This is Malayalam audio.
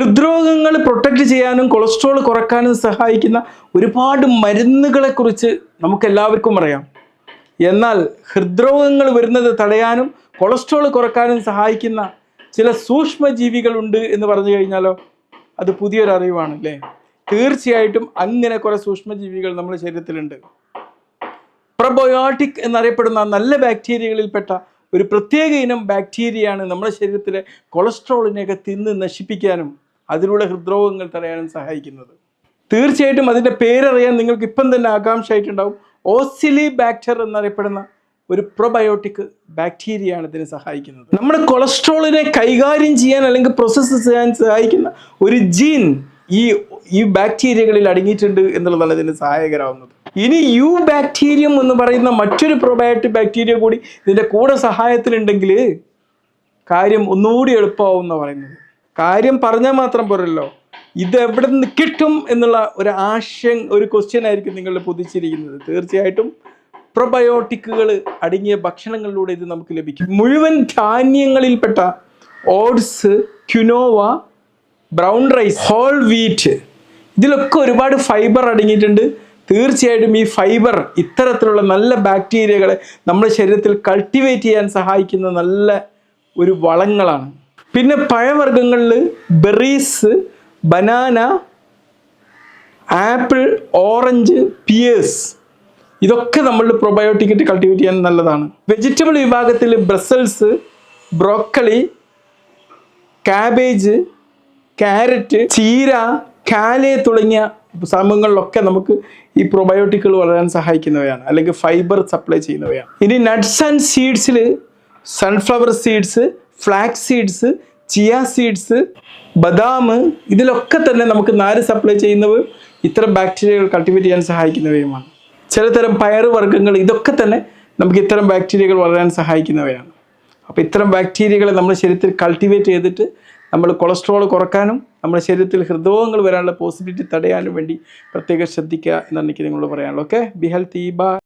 ഹൃദ്രോഗങ്ങൾ പ്രൊട്ടക്റ്റ് ചെയ്യാനും കൊളസ്ട്രോൾ കുറക്കാനും സഹായിക്കുന്ന ഒരുപാട് മരുന്നുകളെ കുറിച്ച് നമുക്ക് എല്ലാവർക്കും അറിയാം. എന്നാൽ ഹൃദ്രോഗങ്ങൾ വരുന്നത് തടയാനും കൊളസ്ട്രോൾ കുറക്കാനും സഹായിക്കുന്ന ചില സൂക്ഷ്മജീവികളുണ്ട് എന്ന് പറഞ്ഞു കഴിഞ്ഞാലോ അത് പുതിയൊരു അറിവാണ് അല്ലേ തീർച്ചയായിട്ടും അങ്ങനെ കുറേ സൂക്ഷ്മജീവികൾ നമ്മുടെ ശരീരത്തിലുണ്ട്. പ്രബയോട്ടിക് എന്നറിയപ്പെടുന്ന നല്ല ബാക്ടീരിയകളിൽപ്പെട്ട ഒരു പ്രത്യേക ഇനം ബാക്ടീരിയയാണ് നമ്മുടെ ശരീരത്തിലെ കൊളസ്ട്രോളിനെയൊക്കെ തിന്ന് നശിപ്പിക്കാനും അതിലൂടെ ഹൃദ്രോഗങ്ങൾ തടയാനും സഹായിക്കുന്നത്. തീർച്ചയായിട്ടും അതിന്റെ പേരറിയാൻ നിങ്ങൾക്ക് ഇപ്പം തന്നെ ആകാംക്ഷയായിട്ടുണ്ടാവും. ഓസിലി ബാക്ടർ എന്നറിയപ്പെടുന്ന ഒരു പ്രൊബയോട്ടിക് ബാക്ടീരിയയാണ് ഇതിനെ സഹായിക്കുന്നത്. നമ്മുടെ കൊളസ്ട്രോളിനെ കൈകാര്യം ചെയ്യാൻ അല്ലെങ്കിൽ പ്രോസസ്സ് ചെയ്യാൻ സഹായിക്കുന്ന ഒരു ജീൻ ഈ ഈ ബാക്ടീരിയകളിൽ അടങ്ങിയിട്ടുണ്ട് എന്നുള്ളതാണ് ഇതിന് സഹായകരാവുന്നത് ഇനി യു ബാക്ടീരിയം എന്ന് പറയുന്ന മറ്റൊരു പ്രൊബയോട്ടിക് ബാക്ടീരിയ കൂടി ഇതിന്റെ കൂടെ സഹായത്തിലുണ്ടെങ്കിൽ കാര്യം ഒന്നുകൂടി എളുപ്പമാവും എന്ന് പറയുന്നത്. കാര്യം പറഞ്ഞാൽ മാത്രം പോരല്ലോ. ഇത് എവിടെ നിന്ന് കിട്ടും എന്നുള്ള ഒരു ആശയം ഒരു ക്വസ്റ്റ്യൻ ആയിരിക്കും നിങ്ങൾ പൊതിച്ചിരിക്കുന്നത്. തീർച്ചയായിട്ടും പ്രൊബയോട്ടിക്കുകൾ അടങ്ങിയ ഭക്ഷണങ്ങളിലൂടെ ഇത് നമുക്ക് ലഭിക്കും. മുഴുവൻ ധാന്യങ്ങളിൽപ്പെട്ട oats quinoa brown rice whole wheat ഇതിലൊക്കെ ഒരുപാട് ഫൈബർ അടങ്ങിയിട്ടുണ്ട്. തീർച്ചയായിട്ടും ഈ ഫൈബർ ഇത്തരത്തിലുള്ള നല്ല ബാക്ടീരിയകളെ നമ്മുടെ ശരീരത്തിൽ കൾട്ടിവേറ്റ് ചെയ്യാൻ സഹായിക്കുന്ന നല്ല ഒരു വളങ്ങളാണ്. പിന്നെ പഴവർഗങ്ങളിൽ berries banana apple orange pears ഇതൊക്കെ നമ്മൾ പ്രൊബയോട്ടിക്കിട്ട് കൾട്ടിവേറ്റ് ചെയ്യാൻ നല്ലതാണ്. വെജിറ്റബിൾ വിഭാഗത്തിൽ ബ്രസൽസ് ബ്രോക്കളി കാബേജ് ക്യാരറ്റ് ചീര കാലെ തുടങ്ങിയ സംഭവങ്ങളിലൊക്കെ നമുക്ക് ഈ പ്രൊബയോട്ടിക്കുകൾ വളരാൻ സഹായിക്കുന്നവയാണ്. അല്ലെങ്കിൽ ഫൈബർ സപ്ലൈ ചെയ്യുന്നവയാണ്. ഇനി nuts and സീഡ്സിൽ sunflower seeds flax seeds chia seeds ബദാം ഇതിലൊക്കെ തന്നെ നമുക്ക് നാര് സപ്ലൈ ചെയ്യുന്നവയും ഇത്തരം ബാക്ടീരിയകൾ കൾട്ടിവേറ്റ് ചെയ്യാൻ സഹായിക്കുന്നവയുമാണ്. ചിലതരം പയർ വർഗങ്ങൾ ഇതൊക്കെ തന്നെ നമുക്ക് ഇത്തരം ബാക്ടീരിയകൾ വളരാൻ സഹായിക്കുന്നവയാണ്. അപ്പോൾ ഇത്തരം ബാക്ടീരിയകളെ നമ്മുടെ ശരീരത്തിൽ കൾട്ടിവേറ്റ് ചെയ്തിട്ട് നമ്മൾ കൊളസ്ട്രോൾ കുറക്കാനും നമ്മുടെ ശരീരത്തിൽ ഹൃദ്രോഗങ്ങൾ വരാനുള്ള പോസിബിലിറ്റി തടയാനും വേണ്ടി പ്രത്യേകം ശ്രദ്ധിക്കുക എന്നാണ് എനിക്ക് നിങ്ങളോട് പറയാനുള്ളത്. ഓക്കെ ബി ഹെൽത്ത് ഈ ബൈ